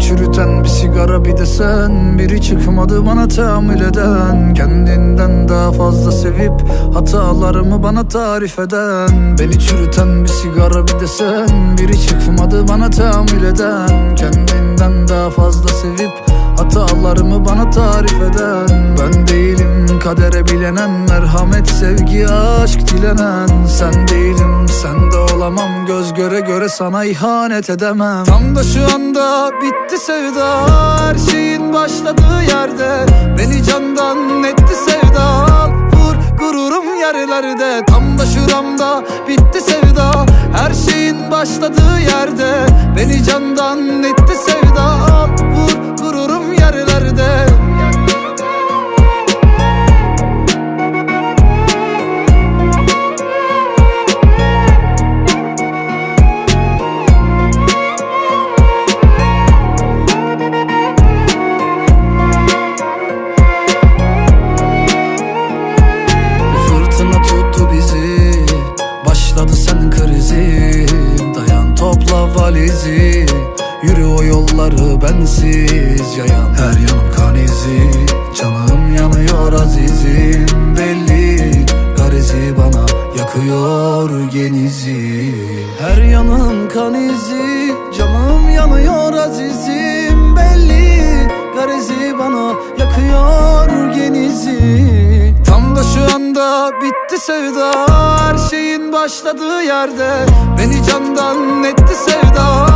çürüten bir sigara bir de sen. Biri çıkmadı bana tahammül eden. Kendinden daha fazla sevip Hatalarımı bana tarif eden. Beni çürüten bir sigara bir de sen. Biri çıkmadı bana tahammül eden. Kendinden daha fazla sevip Hatalarımı bana tarif eden. Ben değilim kadere bilenen Merhamet, sevgi, aşk dilenen. Sen değilim, sen de olamam Göz göre göre sana ihanet edemem. Tam da şu anda bitti sevda Her şeyin başladığı yerde. Beni candan etti sevda Vur gururum yerlerde. Tam da şuramda bitti sevda Her şeyin başladığı yerde. Beni candan etti sevda Vur gururum yerlerde Yürü o yolları bensiz yayan. Her yanım kan izi Canım yanıyor azizim. Belli garezi bana yakıyor genizi Her yanım kan izi Canım yanıyor azizim. Belli garezi bana yakıyor genizi Tam da şu anda bitti sevda Her şeyin başladığı yerde. Beni candan etti sevda